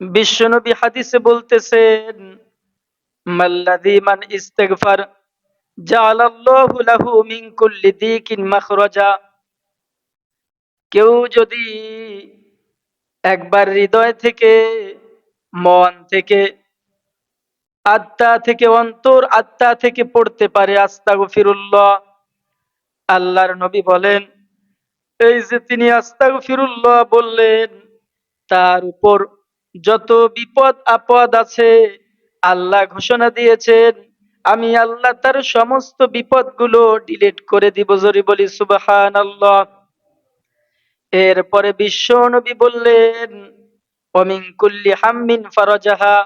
বিশ্বনবী হাদিসে বলতেছেন মাখরাজা। কেউ যদি একবার হৃদয় থেকে, মন থেকে, আত্মা থেকে, অন্তর আত্মা থেকে পড়তে পারে আস্তা আস্তাগফিরুল্লাহ, আল্লাহর নবী বলেন, এই যে তিনি আস্তা আস্তাগফিরুল্লাহ বললেন, তার উপর যত বিপদ আপদ আছে, আল্লাহ ঘোষণা দিয়েছেন, আমি আল্লাহ তার সমস্ত বিপদগুলো ডিলিট করে দিব। জরি বলি সুবাহান আল্লাহ এরপরে বিশ্ব নবী বললেন অমিন কুল্লি হাম্মিন ফারজাহা।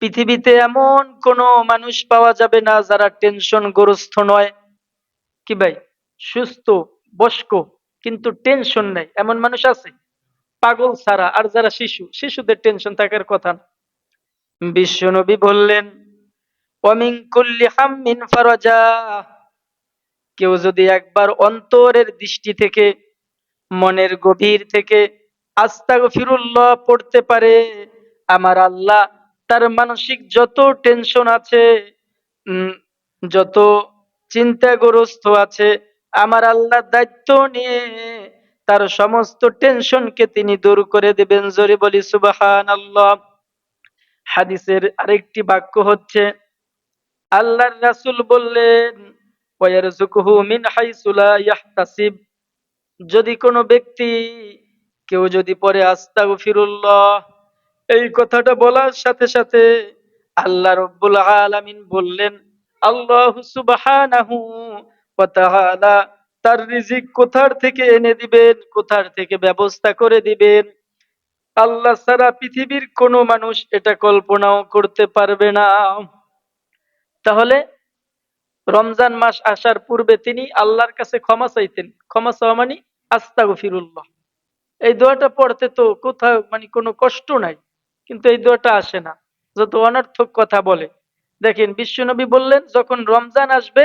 পৃথিবীতে এমন কোন মানুষ পাওয়া যাবে না যারা টেনশন গ্রস্ত নয়। কি ভাই? সুস্থ, বস্ক, কিন্তু টেনশন নাই। এমন মানুষ আছে? পাগল ছাড়া আর যারা শিশু, শিশুদের টেনশন থাকার কথা না। বিশ্বনবী বললেন অমিন কুল্লি হাম্মিন ফারজা। কেউ যদি একবার অন্তরের দৃষ্টি থেকে, মনের গভীর থেকে আস্তাগ ফিরুল্লাহ পড়তে পারে, আমার আল্লাহ তার মানসিক যত টেনশন আছে যত চিন্তাগ্রস্ত আছে, আমার আল্লাহ দায়িত্ব নিয়ে তার সমস্ত টেনশনকে তিনি দূর করে দেবেন। জোরে বলি সুবাহান আল্লাহ হাদিসের আরেকটি বাক্য হচ্ছে, আল্লাহর রাসূল বললেন যদি কোনো ব্যক্তি, কেউ যদি পরে আস্তাগফিরুল্লাহ, এই কথাটা বলার সাথে সাথে আল্লাহ রব্বুল আলামিন বললেন, আল্লাহ তাআলা তার রিজিক কোথার থেকে এনে দিবেন, কোথার থেকে ব্যবস্থা করে দিবেন? আল্লাহ ছাড়া পৃথিবীর কোনো মানুষ এটা কল্পনাও করতে পারবে না। তাহলে রমজান মাস আসার পূর্বে তিনি আল্লাহর কাছে ক্ষমা চাইতেন। ক্ষমা চাওয়া মানে আস্তা গফিরুল্লাহ এই দোয়াটা পড়তে তো কোথাও মানে কোনো কষ্ট নাই, কিন্তু এই দোয়াটা আসে না। যত অনর্থক কথা বলে। দেখেন, বিশ্বনবী বললেন, যখন রমজান আসবে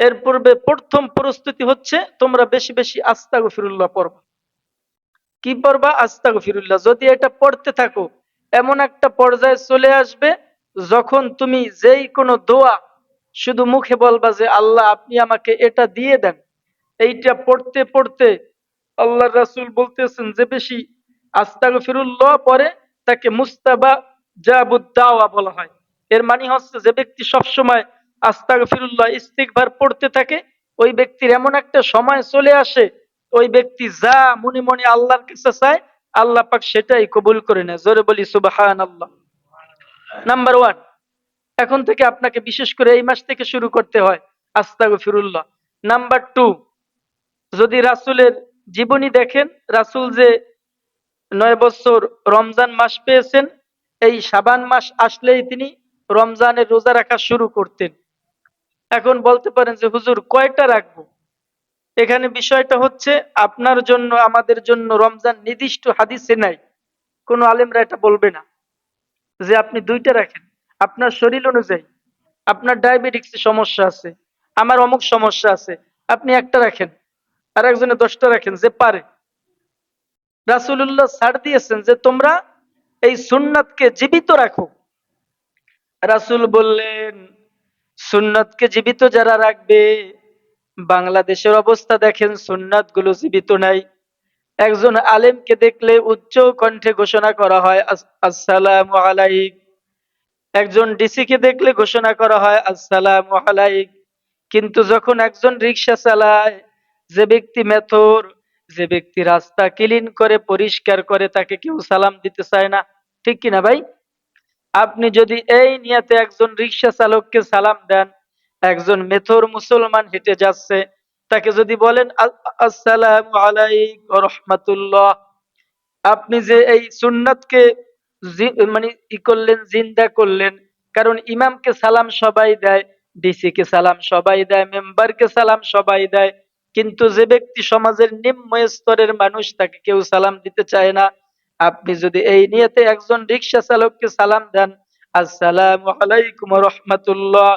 এর পূর্বে প্রথম প্রস্তুতি হচ্ছে, তোমরা বেশি বেশি আস্তাগফিরুল্লাহ পড়বা। কি পড়বা? আস্তাগফিরুল্লাহ। যদি এটা পড়তে থাকো, এমন একটা পর্যায়ে চলে আসবে, যখন তুমি যেই কোনো দোয়া শুধু মুখে বলবা যে, আল্লাহ, আপনি আমাকে এটা দিয়ে দেন। এইটা পড়তে পড়তে আল্লাহ রাসুল বলতেছেন যে, বেশি আস্তাগফিরুল্লাহ পরে তাকে মুস্তাবা জাবুদ্দাওয়া বলা হয়। এর মানে হচ্ছে যে, ব্যক্তি সবসময় আস্তাগফিরুল্লাহ, ইস্তিগফার পড়তে থাকে, ওই ব্যক্তির এমন একটা সময় চলে আসে, ওই ব্যক্তি যা মনে মনে আল্লাহর কাছে চায়, আল্লাহ পাক সেটাই কবুল করে নেয়। জোরে বলি সুবাহান আল্লাহ নাম্বার ওয়ান, এখন থেকে আপনাকে বিশেষ করে এই মাস থেকে শুরু করতে হয় আস্তাগফিরুল্লাহ। নাম্বার টু, যদি রাসূলের জীবনী দেখেন, রাসূল যে নয় বছর রমজান মাস পেয়েছেন, এই সাবান মাস আসলেই তিনি রমজানের রোজা রাখা শুরু করতেন। এখন বলতে পারেন যে, হুজুর, কয়টা রাখব? এখানে বিষয়টা হচ্ছে, আপনার জন্য, আমাদের জন্য রমজান নির্দিষ্ট হাদিসে নাই। কোনো আলেমরা এটা বলবে না যে, আপনি দুইটা রাখেন। আপনার শরীর অনুযায়ী, আপনার ডায়াবেটিক্স সমস্যা আছে, আমার অমুক সমস্যা আছে, আপনি একটা রাখেন। আর একজনে দশটা রাখেন যে পারে। রাসুল্লাহ ছাড় দিয়েছেন যে, তোমরা এই সুন্নাতকে জীবিত রাখো। রাসূল বললেন সুন্নাতকে জীবিত যারা রাখবে, বাংলাদেশের অবস্থা দেখেন সুন্নাতগুলো জীবিত নাই। একজন আলেমকে দেখলে উচ্চ কণ্ঠে ঘোষণা করা হয়, আস- আসসালামু আলাইক। একজন ডিসি কে দেখলে ঘোষণা করা হয়, আসসালামু আলাইক। কিন্তু যখন একজন রিক্সা চালায়, যে ব্যক্তি মেথর, যে ব্যক্তি রাস্তা ক্লিন করে, পরিষ্কার করে, তাকে কেউ সালাম দিতে চায় না। ঠিক কিনা ভাই? আপনি যদি এই নিয়তে একজন রিক্সা চালককে সালাম দেন, একজন মেথর মুসলমান হেঁটে যাচ্ছে, তাকে যদি বলেন আসসালামু আলাইকুম রহমাতুল্লাহ, আপনি যে এই সুন্নাতকে মানে ই করলেন, জিন্দা করলেন, কারণ ইমামকে সালাম সবাই দেয় ডিসি কে সালাম সবাই দেয়, মেম্বারকে সালাম সবাই দেয়, কিন্তু যে ব্যক্তি সমাজের নিম্ন স্তরের মানুষ, তাকে কেউ সালাম দিতে চায় না। আপনি যদি এই নিয়তে একজন রিক্সা চালককে সালাম দেন, আসসালাম আলাইকুম রহমতুল্লাহ।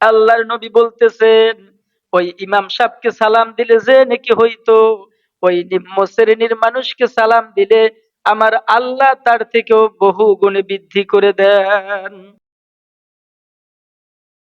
আল্লাহর নবী বলতেছেন, ওই ইমাম সাহেবকে সালাম দিলে যে নাকি হইতো, ওই নিম্ন শ্রেণির মানুষকে সালাম দিলে আমার আল্লাহ তার থেকেও বহু গুণে বৃদ্ধি করে দেন।